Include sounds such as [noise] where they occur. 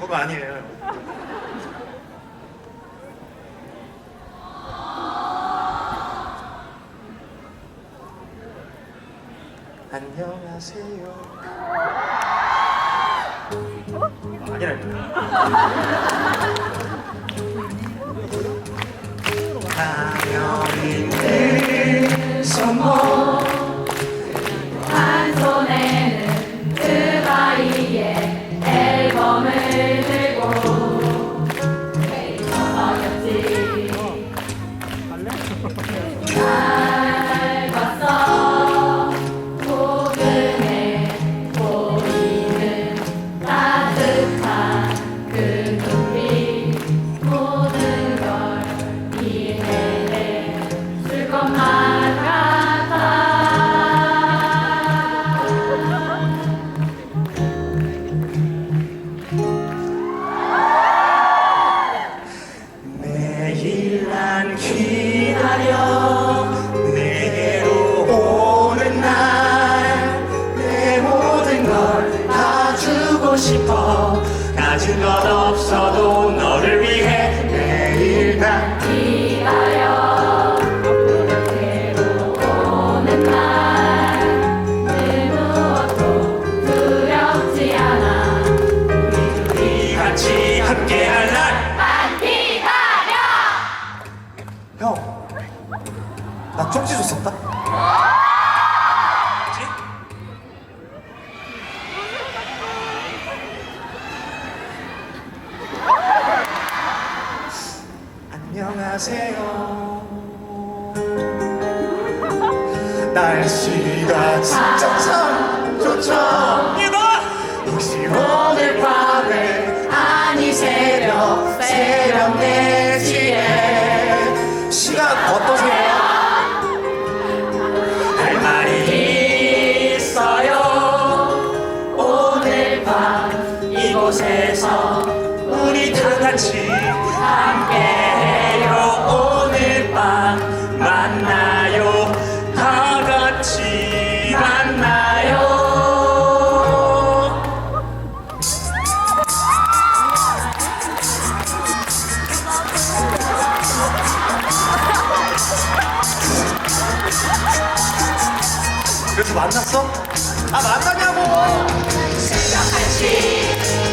그거 아니에요. 안녕하세요. 아니라니까. 난 기다려. 내게로 오는 날 내 모든 걸 다 주고 싶어. 가진 것 없어도 너를 위해 매일 난 기다려. 내게로 오는 날그 무엇도 두렵지 않아. 우리 같이 함께할 날 나 쪽지 줬었다. 안녕하세요. [laughs] 날씨가 진짜 참 이곳에서 우리 다 같이 함께해요. 오늘 밤 만나요. 다 같이 만나요. 그래서 만났어? 아 만나냐고 새벽 1시 모든 미쳐가는 시간 새벽 2시